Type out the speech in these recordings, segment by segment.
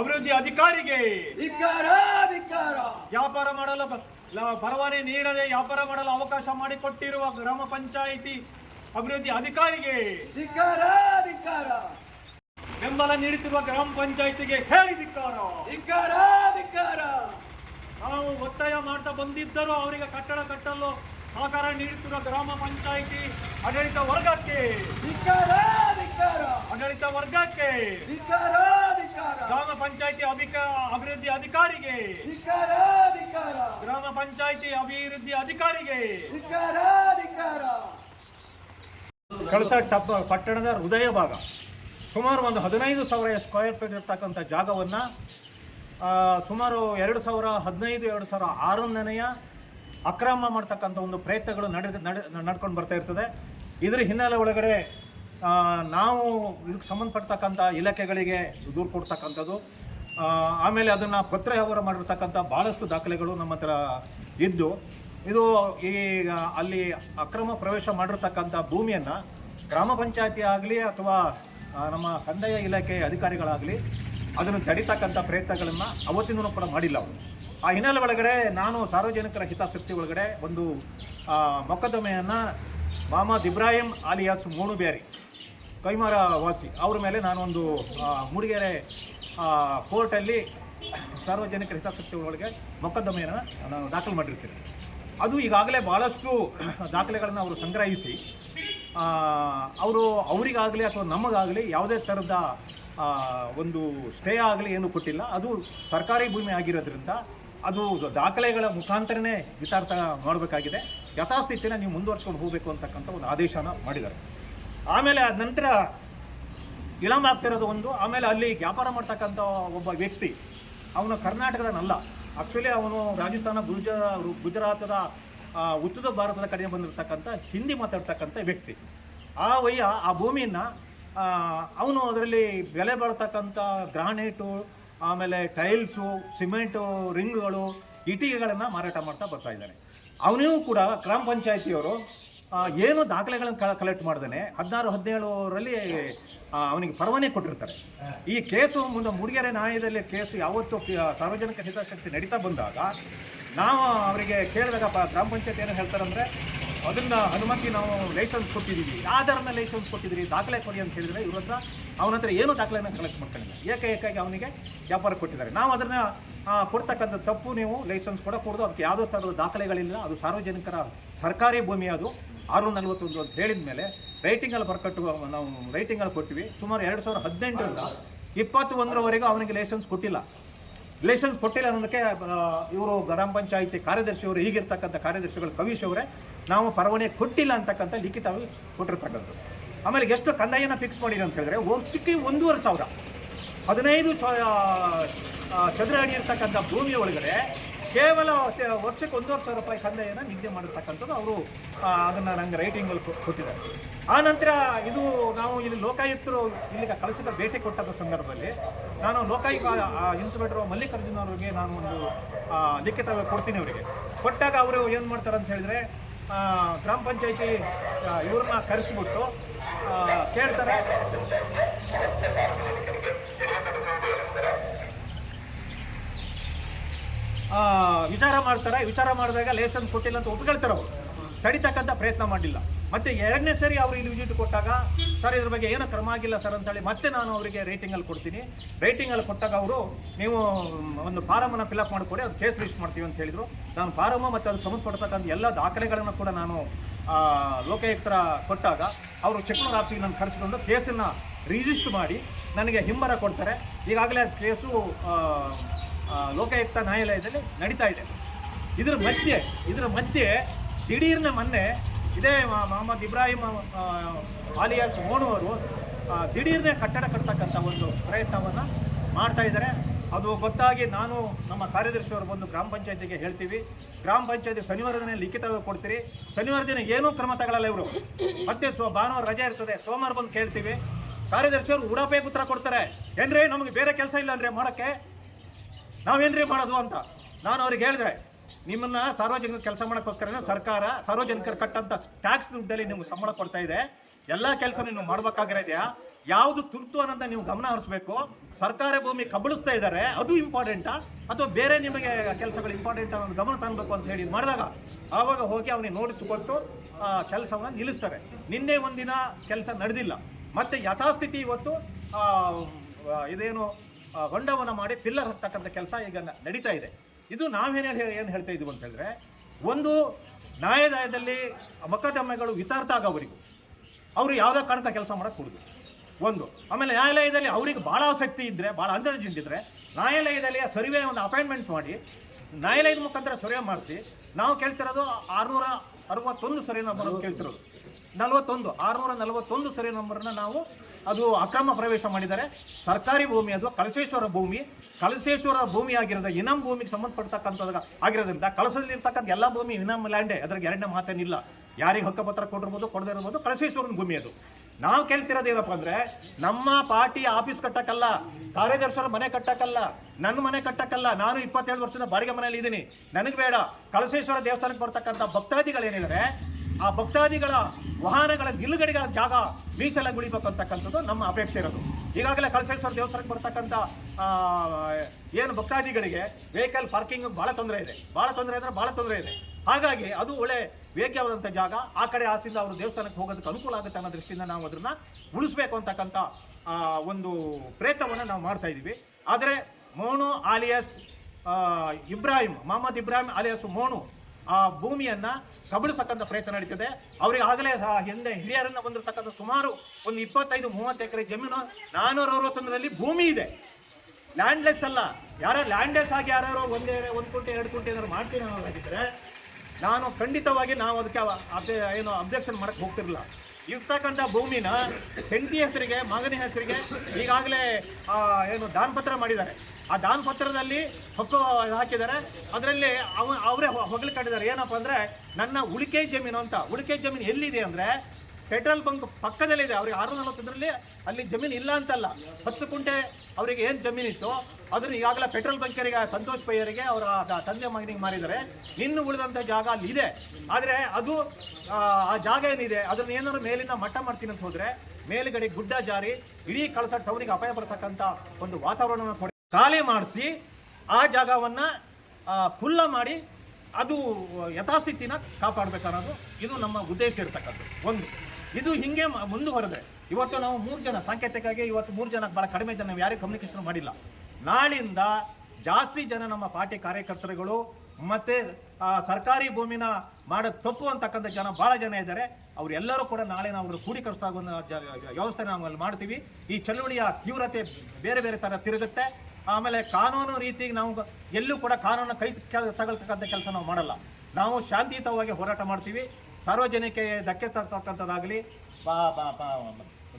ಅಭಿವೃದ್ಧಿ ಅಧಿಕಾರಿಗೆ. ವ್ಯಾಪಾರ ಮಾಡಲು ಪರವಾನಗಿ ನೀಡದೆ ವ್ಯಾಪಾರ ಮಾಡಲು ಅವಕಾಶ ಮಾಡಿಕೊಟ್ಟಿರುವ ಗ್ರಾಮ ಪಂಚಾಯಿತಿ ಅಭಿವೃದ್ಧಿ ಅಧಿಕಾರಿಗೆ. ಬೆಂಬಲ ನೀಡುತ್ತಿರುವ ಗ್ರಾಮ ಪಂಚಾಯಿತಿಗೆ ಹೇಳಿ ಧಿಕ್ಕಾರ. ನಾವು ಒತ್ತಾಯ ಮಾಡ್ತಾ ಬಂದಿದ್ದರೂ ಅವರಿಗೆ ಕಟ್ಟಡ ಕಟ್ಟಲು ಸಹಕಾರ ನೀಡುತ್ತಿರುವ ಗ್ರಾಮ ಪಂಚಾಯಿತಿ ಆಡಳಿತ ವರ್ಗಕ್ಕೆ. ಆಡಳಿತ ವರ್ಗಕ್ಕೆ. ಗ್ರಾಮ ಪಂಚಾಯಿತಿ ಅಭಿಕ ಅಭಿವೃದ್ಧಿ ಅಧಿಕಾರಿಗೆ. ಧಿಕ್ಕಾರ ಧಿಕ್ಕಾರ ಗ್ರಾಮ ಪಂಚಾಯಿತಿ ಅಭಿವೃದ್ಧಿ ಅಧಿಕಾರಿಗೆ. ಧಿಕ್ಕಾರ ಧಿಕ್ಕಾರ ಕಳಸ ಟಪ್ ಪಟ್ಟಣದ ಹೃದಯ ಭಾಗ. ಸುಮಾರು ಒಂದು ಹದಿನೈದು ಸಾವಿರ ಸ್ಕ್ವೇರ್ ಫೀಟ್ ಇರ್ತಕ್ಕಂಥ ಜಾಗವನ್ನು ಸುಮಾರು ಎರಡು ಸಾವಿರ ಹದಿನೈದು ಎರಡು ಸಾವಿರ ಆರನೆಯ ಅಕ್ರಮ ಮಾಡ್ತಕ್ಕಂಥ ಒಂದು ಪ್ರಯತ್ನಗಳು ನಡೆದ ನಡೆ ನಡ್ಕೊಂಡು ಬರ್ತಾ ಇರ್ತದೆ. ಇದರ ಹಿನ್ನೆಲೆ ಒಳಗಡೆ ನಾವು ಇದಕ್ಕೆ ಸಂಬಂಧಪಡ್ತಕ್ಕಂಥ ಇಲಾಖೆಗಳಿಗೆ ದೂರು ಕೊಡ್ತಕ್ಕಂಥದ್ದು. ಆಮೇಲೆ ಅದನ್ನು ಪತ್ರ ವ್ಯವಹಾರ ಮಾಡಿರ್ತಕ್ಕಂಥ ಭಾಳಷ್ಟು ದಾಖಲೆಗಳು ನಮ್ಮ ಹತ್ರ ಇದ್ದು, ಇದು ಈ ಅಲ್ಲಿ ಅಕ್ರಮ ಪ್ರವೇಶ ಮಾಡಿರ್ತಕ್ಕಂಥ ಭೂಮಿಯನ್ನು ಗ್ರಾಮ ಪಂಚಾಯತಿ ಆಗಲಿ ಅಥವಾ ನಮ್ಮ ಕಂದಾಯ ಇಲಾಖೆ ಅಧಿಕಾರಿಗಳಾಗಲಿ ಅದನ್ನು ತಡಿತಕ್ಕಂಥ ಪ್ರಯತ್ನಗಳನ್ನು ಅವತ್ತಿನೂ ಕೂಡ ಮಾಡಿಲ್ಲ ಅವರು. ಆ ಹಿನ್ನೆಲೆ ಒಳಗಡೆ ನಾನು ಸಾರ್ವಜನಿಕರ ಹಿತಾಸಕ್ತಿ ಒಳಗಡೆ ಒಂದು ಮೊಕದ್ದಮೆಯನ್ನು ಮಾಮದ್ ಇಬ್ರಾಹಿಂ ಆಲಿಯಾಸ್ ಮೂಣುಬೇರಿ ಕೈಮಾರ ವಾಸಿ. ಅವ್ರ ಮೇಲೆ ನಾನೊಂದು ಮೂಡಿಗೆರೆ ಕೋರ್ಟಲ್ಲಿ ಸಾರ್ವಜನಿಕರ ಹಿತಾಸಕ್ತಿ ಒಳಗೆ ಮೊಕದ್ದಮೆಯನ್ನು ನಾನು ದಾಖಲು ಮಾಡಿರ್ತೀನಿ. ಅದು ಈಗಾಗಲೇ ಭಾಳಷ್ಟು ದಾಖಲೆಗಳನ್ನು ಅವರು ಸಂಗ್ರಹಿಸಿ ಅವರು ಅವರಿಗಾಗಲಿ ಅಥವಾ ನಮಗಾಗಲಿ ಯಾವುದೇ ಥರದ ಒಂದು ಸ್ಟೇ ಆಗಲಿ ಏನು ಕೊಟ್ಟಿಲ್ಲ. ಅದು ಸರ್ಕಾರಿ ಭೂಮಿ ಆಗಿರೋದ್ರಿಂದ ಅದು ದಾಖಲೆಗಳ ಮುಖಾಂತರನೇ ವಿತಾರ್ಥ ಮಾಡಬೇಕಾಗಿದೆ. ಯಥಾಸ್ಥಿತಿನ ನೀವು ಮುಂದುವರ್ಸ್ಕೊಂಡು ಹೋಗಬೇಕು ಅಂತಕ್ಕಂಥ ಒಂದು ಆದೇಶನ ಮಾಡಿದ್ದಾರೆ. ಆಮೇಲೆ ಅದ ನಂತರ ವಿಳಂಬ ಆಗ್ತಿರೋದು ಒಂದು, ಆಮೇಲೆ ಅಲ್ಲಿ ವ್ಯಾಪಾರ ಮಾಡ್ತಕ್ಕಂಥ ಒಬ್ಬ ವ್ಯಕ್ತಿ, ಅವನು ಕರ್ನಾಟಕದನಲ್ಲ. ಆ್ಯಕ್ಚುಲಿ ಅವನು ರಾಜಸ್ಥಾನ ಗುಜ ಗುಜರಾತದ ಉತ್ತರ ಭಾರತದ ಕಡೆ ಬಂದಿರತಕ್ಕಂಥ ಹಿಂದಿ ಮಾತಾಡ್ತಕ್ಕಂಥ ವ್ಯಕ್ತಿ. ಆ ವಯ್ಯ, ಆ ಭೂಮಿಯನ್ನು ಅವನು ಅದರಲ್ಲಿ ಬೆಲೆ ಬಾಳ್ತಕ್ಕಂಥ ಗ್ರಾನೈಟು, ಆಮೇಲೆ ಟೈಲ್ಸು, ಸಿಮೆಂಟು, ರಿಂಗ್ಗಳು, ಇಟ್ಟಿಗೆಗಳನ್ನು ಮಾರಾಟ ಮಾಡ್ತಾ ಬರ್ತಾ ಇದ್ದಾನೆ. ಅವನಿಗೂ ಕೂಡ ಗ್ರಾಮ ಪಂಚಾಯತಿಯವರು ಏನು ದಾಖಲೆಗಳನ್ನು ಕಲೆಕ್ಟ್ ಮಾಡ್ದೇನೆ, ಹದಿನಾರು, ಹದಿನೇಳರಲ್ಲಿ ಅವನಿಗೆ ಪರವಾನೆ ಕೊಟ್ಟಿರ್ತಾರೆ. ಈ ಕೇಸು ಮುಂದೆ ಮೂಡಿಗೆರೆ ನ್ಯಾಯದಲ್ಲಿ ಕೇಸು ಯಾವತ್ತು ಸಾರ್ವಜನಿಕ ಹಿತಾಸಕ್ತಿ ನಡೀತಾ ಬಂದಾಗ, ನಾವು ಅವರಿಗೆ ಕೇಳಿದಾಗ ಗ್ರಾಮ ಪಂಚಾಯತ್ ಏನು ಹೇಳ್ತಾರಂದ್ರೆ ಅದನ್ನು ಅನುಮತಿ ನಾವು ಲೈಸೆನ್ಸ್ ಕೊಟ್ಟಿದ್ದೀವಿ. ಆಧಾರನ ಲೈಸೆನ್ಸ್ ಕೊಟ್ಟಿದ್ದೀರಿ. ದಾಖಲೆ ಕೊಡಿ ಅಂತ ಹೇಳಿದರೆ ಇವ್ರ ಹತ್ರ ಅವನ ಹತ್ರ ಏನು ದಾಖಲೆಯನ್ನು ಕಲೆಕ್ಟ್ ಮಾಡ್ಕೊಂಡಿಲ್ಲ. ಏಕ, ಏಕಾಗಿ ಅವನಿಗೆ ವ್ಯಾಪಾರ ಕೊಟ್ಟಿದ್ದಾರೆ. ನಾವು ಅದನ್ನು ಕೊಡ್ತಕ್ಕಂಥ ತಪ್ಪು ನೀವು ಲೈಸೆನ್ಸ್ ಕೊಡಕೂಡದು ಅದಕ್ಕೆ ಯಾವುದೋ ಥರದ ದಾಖಲೆಗಳಿಲ್ಲ. ಅದು ಸಾರ್ವಜನಿಕರ ಸರ್ಕಾರಿ ಭೂಮಿ ಅದು. ಆರು ನಲವತ್ತೊಂದು ಅಂತ ಹೇಳಿದ ಮೇಲೆ ರೈಟಿಂಗಲ್ಲಿ ಬರ್ಕಟ್ಟು ನಾವು ರೈಟಿಂಗಲ್ಲಿ ಕೊಟ್ಟಿವಿ. ಸುಮಾರು ಎರಡು ಸಾವಿರದ ಹದಿನೆಂಟರಿಂದ ಇಪ್ಪತ್ತು ಒಂದರವರೆಗೂ ಅವನಿಗೆ ಲೈಸೆನ್ಸ್ ಕೊಟ್ಟಿಲ್ಲ. ಲೈಸೆನ್ಸ್ ಕೊಟ್ಟಿಲ್ಲ ಅನ್ನೋದಕ್ಕೆ ಇವರು ಗ್ರಾಮ ಪಂಚಾಯಿತಿ ಕಾರ್ಯದರ್ಶಿಯವರು ಈಗಿರ್ತಕ್ಕಂಥ ಕಾರ್ಯದರ್ಶಿಗಳು ಕವೀಶ್ ಅವರೇ, ನಾವು ಪರವಾನಗಿ ಕೊಟ್ಟಿಲ್ಲ ಅಂತಕ್ಕಂಥ ಲಿಖಿತವಾಗಿ ಕೊಟ್ಟಿರ್ತಕ್ಕಂಥದ್ದು. ಆಮೇಲೆ ಎಷ್ಟು ಕಂದಾಯನ ಫಿಕ್ಸ್ ಮಾಡಿದೆ ಅಂತ ಹೇಳಿದ್ರೆ, ವರ್ಷಕ್ಕೆ ಒಂದೂವರೆ ಸಾವಿರ. ಹದಿನೈದು ಚದರ ಅಡಿ ಇರ್ತಕ್ಕಂಥ ಭೂಮಿಯ ಒಳಗಡೆ ಕೇವಲ ವರ್ಷಕ್ಕೆ ಒಂದೂವರೆ ಸಾವಿರ ರೂಪಾಯಿ ಕಂದಾಯನ ನಿಗದಿ ಮಾಡಿರ್ತಕ್ಕಂಥದ್ದು ಅವರು ಅದನ್ನು ನಂಗೆ ರೈಟಿಂಗಲ್ಲಿ ಕೊಟ್ಟಿದ್ದಾರೆ. ಆ ನಂತರ ಇದು ನಾವು ಇಲ್ಲಿ ಲೋಕಾಯುಕ್ತರು ಇಲ್ಲಿಗೆ ಕಳಿಸಿದ ಭೇಟಿ ಕೊಟ್ಟಂಥ ಸಂದರ್ಭದಲ್ಲಿ ನಾನು ಲೋಕಾಯುಕ್ತ ಇನ್ಸ್ಪೆಕ್ಟರ್ ಮಲ್ಲಿಕಾರ್ಜುನ ಅವರಿಗೆ ನಾನು ಒಂದು ಲಿಖಿತ ಕೊಡ್ತೀನಿ ಅವರಿಗೆ. ಕೊಟ್ಟಾಗ ಅವರು ಏನು ಮಾಡ್ತಾರೆ ಅಂತ ಹೇಳಿದ್ರೆ ಗ್ರಾಮ ಪಂಚಾಯತಿ ಇವ್ರನ್ನ ಕರೆಸಿಬಿಟ್ಟು ಕೇಳ್ತಾರೆ ಆ, ವಿಚಾರ ಮಾಡ್ತಾರೆ. ವಿಚಾರ ಮಾಡಿದಾಗ ಲೇಸನ್ ಕೊಟ್ಟಿಲ್ಲ ಅಂತ ಒಪ್ಕೊಳ್ತಾರೆ ಅವರು. ತಡಿತಕ್ಕಂಥ ಪ್ರಯತ್ನ ಮಾಡಿಲ್ಲ. ಮತ್ತೆ ಎರಡನೇ ಸರಿ ಅವರು ಇಲ್ಲಿ ವಿಸಿಟ್ ಕೊಟ್ಟಾಗ, ಸರ್, ಇದ್ರ ಬಗ್ಗೆ ಏನೋ ಕ್ರಮ ಆಗಿಲ್ಲ ಸರ್ ಅಂತೇಳಿ ಮತ್ತೆ ನಾನು ಅವರಿಗೆ ರೇಟಿಂಗಲ್ಲಿ ಕೊಡ್ತೀನಿ. ರೇಟಿಂಗಲ್ಲಿ ಕೊಟ್ಟಾಗ ಅವರು, ನೀವು ಒಂದು ಫಾರಮನ್ನು ಫಿಲಪ್ ಮಾಡಿಕೊಡಿ, ಅದು ಕೇಸ್ ರಿಜಿಸ್ಟ್ ಮಾಡ್ತೀವಿ ಅಂತ ಹೇಳಿದರು. ನಾನು ಫಾರಮ ಮತ್ತು ಅದಕ್ಕೆ ಸಂಬಂಧಪಡ್ತಕ್ಕಂಥ ಎಲ್ಲ ದಾಖಲೆಗಳನ್ನು ಕೂಡ ನಾನು ಲೋಕಾಯುಕ್ತರ ಕೊಟ್ಟಾಗ ಅವರು ಚೆಕ್ ಆಫೀಸಿಗೆ ನಾನು ಕರೆಸಿಕೊಂಡು ಕೇಸನ್ನು ರಿಜಿಸ್ಟ್ ಮಾಡಿ ನನಗೆ ಹಿಂಬರ ಕೊಡ್ತಾರೆ. ಈಗಾಗಲೇ ಕೇಸು ಲೋಕಾಯುಕ್ತ ನ್ಯಾಯಾಲಯದಲ್ಲಿ ನಡೀತಾ ಇದೆ. ಇದರ ಮಧ್ಯೆ ಇದರ ಮಧ್ಯೆ ದಿಢೀರ್ನ ಮೊನ್ನೆ ಇದೇ ಮೊಹಮ್ಮದ್ ಇಬ್ರಾಹಿಂ ಆಲಿಯಾಸ್ ಓಣವರು ದಿಢೀರ್ನೇ ಕಟ್ಟಡ ಕಟ್ಟತಕ್ಕಂಥ ಒಂದು ಪ್ರಯತ್ನವನ್ನು ಮಾಡ್ತಾ ಇದ್ದಾರೆ. ಅದು ಗೊತ್ತಾಗಿ ನಾನು ನಮ್ಮ ಕಾರ್ಯದರ್ಶಿಯವರು ಬಂದು ಗ್ರಾಮ ಪಂಚಾಯತಿಗೆ ಹೇಳ್ತೀವಿ. ಗ್ರಾಮ ಪಂಚಾಯತಿ ಶನಿವಾರ ದಿನ ಲಿಖಿತ ಕೊಡ್ತೀರಿ. ಶನಿವಾರ ದಿನ ಏನೂ ಕ್ರಮ ತಗೊಳ್ಳಲ್ಲ ಇವರು. ಮತ್ತೆ ಸೊ, ಭಾನುವಾರ ರಜೆ ಇರ್ತದೆ. ಸೋಮವಾರ ಬಂದು ಕೇಳ್ತೀವಿ. ಕಾರ್ಯದರ್ಶಿಯವರು ಉಡಾಪೆ ಉತ್ತರ ಕೊಡ್ತಾರೆ. ಏನ್ರಿ, ನಮಗೆ ಬೇರೆ ಕೆಲಸ ಇಲ್ಲ ಅಂದ್ರೆ ಮಾಡೋಕ್ಕೆ? ನಾವೇನ್ರಿ ಮಾಡೋದು ಅಂತ? ನಾನು ಅವ್ರಿಗೆ ಹೇಳಿದೆ, ನಿಮ್ಮನ್ನ ಸಾರ್ವಜನಿಕ ಕೆಲಸ ಮಾಡೋಕ್ಕೋಸ್ಕರನೇ ಸರ್ಕಾರ ಸಾರ್ವಜನಿಕರು ಕಟ್ಟಂತ ಟ್ಯಾಕ್ಸ್ ದುಡ್ಡಲ್ಲಿ ನಿಮ್ಗೆ ಸಂಬಳ ಕೊಡ್ತಾ ಇದೆ. ಎಲ್ಲ ಕೆಲಸ ನೀವು ಮಾಡ್ಬೇಕಾಗಿರೋದ್ಯಾ ಯಾವುದು ತುರ್ತು ಅನ್ನೋದನ್ನ ನೀವು ಗಮನ ಹರಿಸ್ಬೇಕು. ಸರ್ಕಾರ ಭೂಮಿ ಕಬಳಿಸ್ತಾ ಇದ್ದಾರೆ, ಅದು ಇಂಪಾರ್ಟೆಂಟಾ ಅಥವಾ ಬೇರೆ ನಿಮಗೆ ಕೆಲಸಗಳು ಇಂಪಾರ್ಟೆಂಟ್ ಅನ್ನೋದು ಗಮನ ತರಬೇಕು ಅಂತ ಹೇಳಿ ಮಾಡಿದಾಗ, ಆವಾಗ ಹೋಗಿ ಅವನಿಗೆ ನೋಟಿಸ್ ಕೊಟ್ಟು ಕೆಲಸವನ್ನು ನಿಲ್ಲಿಸ್ತಾರೆ. ನಿನ್ನೆ ಒಂದಿನ ಕೆಲಸ ನಡೆದಿಲ್ಲ. ಮತ್ತೆ ಯಥಾಸ್ಥಿತಿ ಇವತ್ತು ಇದೇನು ಹೊಂಡವನ್ನು ಮಾಡಿ ಪಿಲ್ಲರ್ ಹತ್ತಕ್ಕಂಥ ಕೆಲಸ ಈಗ ನಡೀತಾ ಇದೆ. ಇದು ನಾವೇನು ಹೇಳಿ ಏನು ಹೇಳ್ತಾ ಇದ್ದೀವಿ ಅಂತ ಒಂದು ನ್ಯಾಯಾಲಯದಲ್ಲಿ ಮೊಕದ್ದಮೆಗಳು ವಿತಾರ್ಥ ಆಗೋವರೆಗೂ ಅವರು ಯಾವುದೇ ಕಾರಣದ ಕೆಲಸ ಮಾಡೋಕೆ ಕೊಡೋದು. ಒಂದು, ಆಮೇಲೆ ನ್ಯಾಯಾಲಯದಲ್ಲಿ ಅವರಿಗೆ ಭಾಳ ಆಸಕ್ತಿ ಇದ್ದರೆ ಭಾಳ ಅಂಡರ್ಜೆಂಟ್ ಇದ್ದರೆ ನ್ಯಾಯಾಲಯದಲ್ಲಿ ಸರ್ವೆ ಒಂದು ಅಪಾಯಿಂಟ್ಮೆಂಟ್ ಮಾಡಿ, ನ್ಯಾಯಾಲಯದ ಮುಖಾಂತರ ಸರ್ವೆ ಮಾಡ್ತಿ ನಾವು ಕೇಳ್ತಿರೋದು ಆರುನೂರ ಅರವತ್ತೊಂದು ಸರಿ ನಂಬರ್ ಕೇಳ್ತಿರೋದು. ನಲವತ್ತೊಂದು, ಆರುನೂರ ನಲವತ್ತೊಂದು ಸರಿ ನಂಬರ್ನ ನಾವು ಅದು ಅಕ್ರಮ ಪ್ರವೇಶ ಮಾಡಿದ್ದಾರೆ. ಸರ್ಕಾರಿ ಭೂಮಿ ಅದು ಕಳಸೇಶ್ವರ ಭೂಮಿ ಕಳಸೇಶ್ವರ ಭೂಮಿ ಆಗಿರೋದ ಇನಂ ಭೂಮಿಗೆ ಸಂಬಂಧಪಡ್ತಕ್ಕಂಥದ್ದು ಆಗಿರೋದ್ರಿಂದ ಕಳಸದಲ್ಲಿರ್ತಕ್ಕಂಥ ಎಲ್ಲ ಭೂಮಿ ಇನಂ ಲ್ಯಾಂಡೇ, ಅದ್ರಾಗ ಎರಡನೇ ಮಾತೇನಿಲ್ಲ ಯಾರಿಗೆ ಹಕ್ಕುಪತ್ರ ಕೊಟ್ಟಿರ್ಬೋದು, ಕೊಡದೇ ಇರ್ಬೋದು, ಕಳಸೇಶ್ವರನ ಭೂಮಿ ಅದು. ನಾವು ಕೇಳ್ತಿರೋದು ಏನಪ್ಪ ಅಂದ್ರೆ, ನಮ್ಮ ಪಾರ್ಟಿ ಆಫೀಸ್ ಕಟ್ಟಕ್ಕಲ್ಲ ಕಾರ್ಯದರ್ಶರ ಮನೆ ಕಟ್ಟಕ್ಕಲ್ಲ ನನ್ನ ಮನೆ ಕಟ್ಟಕ್ಕಲ್ಲ ನಾನು ಇಪ್ಪತ್ತೇಳು ವರ್ಷದ ಬಾಡಿಗೆ ಮನೆಯಲ್ಲಿ ಇದ್ದೀನಿ ನನಗೆ ಬೇಡ. ಕಳಸೇಶ್ವರ ದೇವಸ್ಥಾನಕ್ಕೆ ಬರ್ತಕ್ಕಂಥ ಭಕ್ತಾದಿಗಳೇನಿದ್ದಾರೆ ಆ ಭಕ್ತಾದಿಗಳ ವಾಹನಗಳ ನಿಲುಗಡೆಗೆ ಜಾಗ ಮೀಸಲಾಗಿ ಉಳಿಬೇಕು ಅಂತಕ್ಕಂಥದ್ದು ನಮ್ಮ ಅಪೇಕ್ಷೆ ಇರೋದು. ಈಗಾಗಲೇ ಕಳಸೇಶ್ವರ ದೇವಸ್ಥಾನಕ್ಕೆ ಬರ್ತಕ್ಕಂಥ ಏನು ಭಕ್ತಾದಿಗಳಿಗೆ ವೆಹಿಕಲ್ ಪಾರ್ಕಿಂಗ್ ಭಾಳ ತೊಂದರೆ ಇದೆ. ಭಾಳ ತೊಂದರೆ ಅಂದ್ರೆ ಭಾಳ ತೊಂದರೆ ಇದೆ. ಹಾಗಾಗಿ ಅದು ಒಳ್ಳೆ ವೇಗ್ಯವಾದಂಥ ಜಾಗ. ಆ ಕಡೆ ಆಸಿಂದ ಅವರು ದೇವಸ್ಥಾನಕ್ಕೆ ಹೋಗೋದಕ್ಕೆ ಅನುಕೂಲ ಆಗುತ್ತೆ ಅನ್ನೋ ದೃಷ್ಟಿಯಿಂದ ನಾವು ಅದನ್ನ ಉಳಿಸ್ಬೇಕು ಅಂತಕ್ಕಂಥ ಒಂದು ಪ್ರಯತ್ನವನ್ನು ನಾವು ಮಾಡ್ತಾ ಇದ್ದೀವಿ. ಆದರೆ ಮೋನು ಆಲಿಯಸ್ ಇಬ್ರಾಹಿಂ, ಮೊಹಮ್ಮದ್ ಇಬ್ರಾಹಿಂ ಆಲಿಯಸ್ ಮೋನು ಆ ಭೂಮಿಯನ್ನ ಕಬಳಿಸತಕ್ಕಂಥ ಪ್ರಯತ್ನ ನಡೀತದೆ. ಅವರಿಗೆ ಆಗಲೇ ಹಿಂದೆ ಹಿರಿಯರನ್ನ ಬಂದಿರತಕ್ಕಂಥ ಸುಮಾರು ಒಂದು ಇಪ್ಪತ್ತೈದು, ಮೂವತ್ತು ಎಕರೆ ಜಮೀನು ನಾನ್ನೂರ ಅರವತ್ತೊಂದರಲ್ಲಿ ಭೂಮಿ ಇದೆ. ಲ್ಯಾಂಡ್ಲೆಸ್ ಅಲ್ಲ. ಯಾರೋ ಲ್ಯಾಂಡ್ಲೆಸ್ ಆಗಿ ಯಾರು ಒಂದೇ, ಒಂದು ಕುಂಟೆ, ಎರಡು ಕುಂಟೆ ಏನಾದ್ರು ಮಾಡ್ತೀನಿ ಅನ್ನೋದಾಗಿದ್ದರೆ ನಾನು ಖಂಡಿತವಾಗಿ ನಾವು ಅದಕ್ಕೆ ಅಬ್ಜೆ ಏನು ಅಬ್ಜೆಕ್ಷನ್ ಮಾಡಕ್ಕೆ ಹೋಗ್ತಿರಲಿಲ್ಲ. ಇರ್ತಕ್ಕಂಥ ಭೂಮಿನ ಹೆಂಡತಿ ಹೆಸರಿಗೆ, ಮಗನ ಹೆಸರಿಗೆ ಈಗಾಗಲೇ ಏನು ದಾನಪತ್ರ ಮಾಡಿದ್ದಾರೆ. ಆ ದಾನಪತ್ರದಲ್ಲಿ ಹಕ್ಕು ಹಾಕಿದ್ದಾರೆ. ಅದರಲ್ಲಿ ಅವ ಅವರೇ ಹೊಗಳು ಕಟ್ಟಿದ್ದಾರೆ. ಏನಪ್ಪ ಅಂದರೆ ನನ್ನ ಉಳಿಕೆ ಜಮೀನು ಅಂತ. ಉಳಿಕೆ ಜಮೀನು ಎಲ್ಲಿದೆ ಅಂದರೆ ಪೆಟ್ರೋಲ್ ಬಂಕ್ ಪಕ್ಕದಲ್ಲಿದೆ ಅವ್ರಿಗೆ ಆರು ನಲವತ್ತೊಂದರಲ್ಲಿ ಅಲ್ಲಿ ಜಮೀನು ಇಲ್ಲ ಅಂತಲ್ಲ. ಹತ್ತು ಕುಂಟೆ ಅವರಿಗೆ ಏನು ಜಮೀನಿತ್ತು? ಅದನ್ನು ಈಗಾಗಲೇ ಪೆಟ್ರೋಲ್ ಬಂಕರಿಗೆ ಸಂತೋಷ್ ಪೈಯರಿಗೆ ಅವರ ತಂದೆ ಮಗನಿಗೆ ಮಾರಿದ್ದಾರೆ. ಇನ್ನು ಉಳಿದಂಥ ಜಾಗ ಅಲ್ಲಿ ಇದೆ. ಆದರೆ ಅದು ಆ, ಜಾಗ ಏನಿದೆ? ಅದನ್ನ ಏನಾದ್ರು ಮೇಲಿಂದ ಮಟ್ಟ ಮಾಡ್ತೀನಿ ಅಂತ ಹೋದರೆ ಮೇಲುಗಡೆ ಗುಡ್ಡ ಜಾರಿ ಇಡೀ ಕಳಸ ಟೌನಿಗೆ ಅಪಾಯ ಬರ್ತಕ್ಕಂಥ ಒಂದು ವಾತಾವರಣವನ್ನು ಖಾಲಿ ಮಾಡಿಸಿ ಆ ಜಾಗವನ್ನು ಖುಲ್ಲ ಮಾಡಿ ಅದು ಯಥಾಸ್ಥಿತಿನ ಕಾಪಾಡಬೇಕನ್ನೋದು ಇದು ನಮ್ಮ ಉದ್ದೇಶ ಇರತಕ್ಕಂಥದ್ದು. ಒಂದು ಇದು ಹಿಂಗೆ ಮ- ಮುಂದುವರೆದೆ. ಇವತ್ತು ನಾವು ಮೂರು ಜನ, ಸಾಂಕೇತಿಕವಾಗಿ ಇವತ್ತು ಮೂರು ಜನ ಭಾಳ ಕಡಿಮೆ ಜನ ನಾವು ಯಾರಿಗೂ ಕಮ್ಯುನಿಕೇಶನ್ ಮಾಡಿಲ್ಲ. ನಾಳಿಂದ ಜಾಸ್ತಿ ಜನ ನಮ್ಮ ಪಾರ್ಟಿ ಕಾರ್ಯಕರ್ತರುಗಳು ಮತ್ತು ಸರ್ಕಾರಿ ಭೂಮಿನ ಮಾಡೋದು ತಪ್ಪು ಅಂತಕ್ಕಂಥ ಜನ ಭಾಳ ಜನ ಇದ್ದಾರೆ. ಅವರೆಲ್ಲರೂ ಕೂಡ ನಾಳೆ ನಾವು ಕೂಡಿ ಜ- ವ್ಯವಸ್ಥೆ ನಾವು ಅಲ್ಲಿ ಮಾಡ್ತೀವಿ. ಈ ಚಳುವಳಿಯ ತೀವ್ರತೆ ಬೇರೆ ಬೇರೆ ಥರ ತಿರುಗುತ್ತೆ. ಆಮೇಲೆ ಕಾನೂನು ರೀತಿಗೆ ನಾವು ಎಲ್ಲೂ ಕೂಡ ಕಾನೂನು ಕೈ ತಗೊಳ್ತಕ್ಕಂಥ ಕೆಲಸ ನಾವು ಮಾಡಲ್ಲ. ನಾವು ಶಾಂತಿಯುತವಾಗಿ ಹೋರಾಟ ಮಾಡ್ತೀವಿ. ಸಾರ್ವಜನಿಕ ಧಕ್ಕೆ ತರ್ತಕ್ಕಂಥದ್ದಾಗಲಿ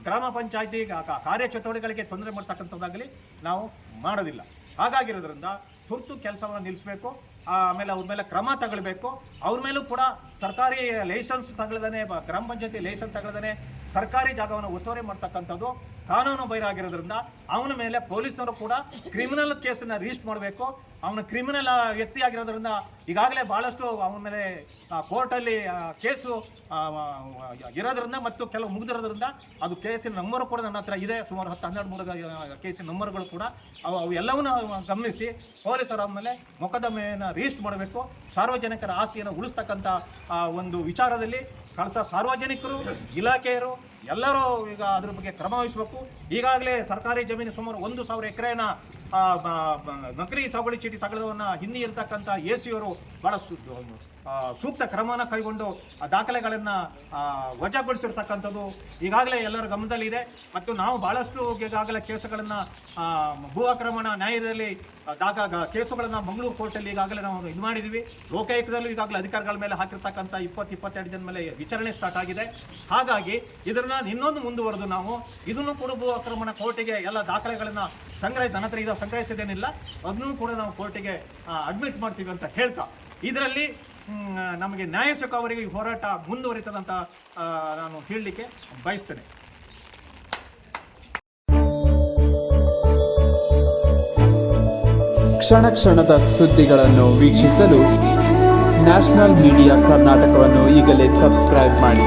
ಗ್ರಾಮ ಪಂಚಾಯತಿ ಕಾರ್ಯಚಟುವಟಿಕೆಗಳಿಗೆ ತೊಂದರೆ ಮಾಡ್ತಕ್ಕಂಥದ್ದಾಗಲಿ ನಾವು ಮಾಡೋದಿಲ್ಲ. ಹಾಗಾಗಿರೋದ್ರಿಂದ ತುರ್ತು ಕೆಲಸವನ್ನು ನಿಲ್ಲಿಸಬೇಕು ಆಮೇಲೆ ಅವ್ರ ಮೇಲೆ ಕ್ರಮ ತಗೊಳ್ಬೇಕು. ಅವ್ರ ಮೇಲೂ ಕೂಡ ಸರ್ಕಾರಿ ಲೈಸೆನ್ಸ್ ತಗೊಳ್ದೇ ಗ್ರಾಮ ಪಂಚಾಯತಿ ಲೈಸೆನ್ಸ್ ತಗೊಳ್ದೇ ಸರ್ಕಾರಿ ಜಾಗವನ್ನು ಒತ್ತುವರಿ ಮಾಡ್ತಕ್ಕಂಥದ್ದು ಕಾನೂನು ಬೈರಾಗಿರೋದ್ರಿಂದ ಅವನ ಮೇಲೆ ಪೊಲೀಸರು ಕೂಡ ಕ್ರಿಮಿನಲ್ ಕೇಸನ್ನ ರಿಜಿಸ್ಟರ್ ಮಾಡಬೇಕು. ಅವನು ಕ್ರಿಮಿನಲ್ ವ್ಯಕ್ತಿ ಆಗಿರೋದ್ರಿಂದ ಈಗಾಗಲೇ ಭಾಳಷ್ಟು ಅವನ ಮೇಲೆ ಕೋರ್ಟಲ್ಲಿ ಕೇಸು ಇರೋದ್ರಿಂದ ಮತ್ತು ಕೆಲವು ಮುಗಿದಿರೋದ್ರಿಂದ ಅದು ಕೇಸಿನ ನಂಬರು ಕೂಡ ನನ್ನ ಹತ್ರ ಇದೆ. ಸುಮಾರು ಹತ್ತು, ಹನ್ನೆರಡು, ಮೂರು ಕೇಸಿನ ನಂಬರ್ಗಳು ಕೂಡ ಅವು ಅವು ಎಲ್ಲವನ್ನು ಗಮನಿಸಿ ಪೊಲೀಸರ ಮೇಲೆ ಮೊಕದ್ದಮೆಯನ್ನು ರಿಜಿಸ್ಟರ್ ಮಾಡಬೇಕು. ಸಾರ್ವಜನಿಕರ ಆಸ್ತಿಯನ್ನು ಉಳಿಸ್ತಕ್ಕಂಥ ಒಂದು ವಿಚಾರದಲ್ಲಿ ಕಳಸ ಸಾರ್ವಜನಿಕರು, ಇಲಾಖೆಯರು ಎಲ್ಲರೂ ಈಗ ಅದ್ರ ಬಗ್ಗೆ ಕ್ರಮ ವಹಿಸಬೇಕು. ಈಗಾಗಲೇ ಸರ್ಕಾರಿ ಜಮೀನು ಸುಮಾರು ಒಂದು ಸಾವಿರ ಎಕರೆನ ನಕಲಿ ಸಾಗುವಳಿ ಚೀಟಿ ತಗೊಳ್ಳೋದನ್ನ ಹಿಂದಿ ಇರತಕ್ಕಂಥ ಎ ಸಿಯವರು ಸು- ಸೂಕ್ತ ಕ್ರಮವನ್ನು ಕೈಗೊಂಡು ದಾಖಲೆಗಳನ್ನು ವಜಾಗೊಳಿಸಿರ್ತಕ್ಕಂಥದ್ದು ಈಗಾಗಲೇ ಎಲ್ಲರ ಗಮನದಲ್ಲಿದೆ. ಮತ್ತು ನಾವು ಭಾಳಷ್ಟು ಈಗಾಗಲೇ ಕೇಸುಗಳನ್ನು ಭೂ ಆಕ್ರಮಣ ನ್ಯಾಯದಲ್ಲಿ ದಾಖ ಕೇಸುಗಳನ್ನು ಮಂಗಳೂರು ಕೋರ್ಟಲ್ಲಿ ಈಗಾಗಲೇ ನಾವು ಇದು ಮಾಡಿದ್ದೀವಿ ಲೋಕಾಯುಕ್ತದಲ್ಲೂ ಈಗಾಗಲೇ ಅಧಿಕಾರಿಗಳ ಮೇಲೆ ಹಾಕಿರ್ತಕ್ಕಂಥ ಇಪ್ಪತ್ತು ಇಪ್ಪತ್ತೆರಡು ಜನ ಮೇಲೆ ವಿಚಾರಣೆ ಸ್ಟಾರ್ಟ್ ಆಗಿದೆ. ಹಾಗಾಗಿ ಇದನ್ನ ಇನ್ನೊಂದು ಮುಂದುವರೆದು ನಾವು ಇದನ್ನು ಕೂಡ ಭೂ ಆಕ್ರಮಣ ಕೋರ್ಟಿಗೆ ಎಲ್ಲ ದಾಖಲೆಗಳನ್ನು ಸಂಗ್ರಹಿಸಿ ನನ್ನ ಹತ್ರ ಇದು ಸಂಗ್ರಹಿಸಿದೇನಿಲ್ಲ ಅದನ್ನು ಕೂಡ ನಾವು ಕೋರ್ಟಿಗೆ ಅಡ್ಮಿಟ್ ಮಾಡ್ತೀವಿ ಅಂತ ಹೇಳ್ತಾ. ಇದರಲ್ಲಿ ನಮಗೆ ನ್ಯಾಯ ಅವರಿಗೆ ಹೋರಾಟ ಮುಂದುವರಿತದಂತ ನಾನು ಹೇಳಲಿಕ್ಕೆ ಬಯಸ್ತೇನೆ. ಕ್ಷಣ ಕ್ಷಣದ ಸುದ್ದಿಗಳನ್ನು ವೀಕ್ಷಿಸಲು ನ್ಯಾಷನಲ್ ಮೀಡಿಯಾ ಕರ್ನಾಟಕವನ್ನು ಈಗಲೇ ಸಬ್ಸ್ಕ್ರೈಬ್ ಮಾಡಿ.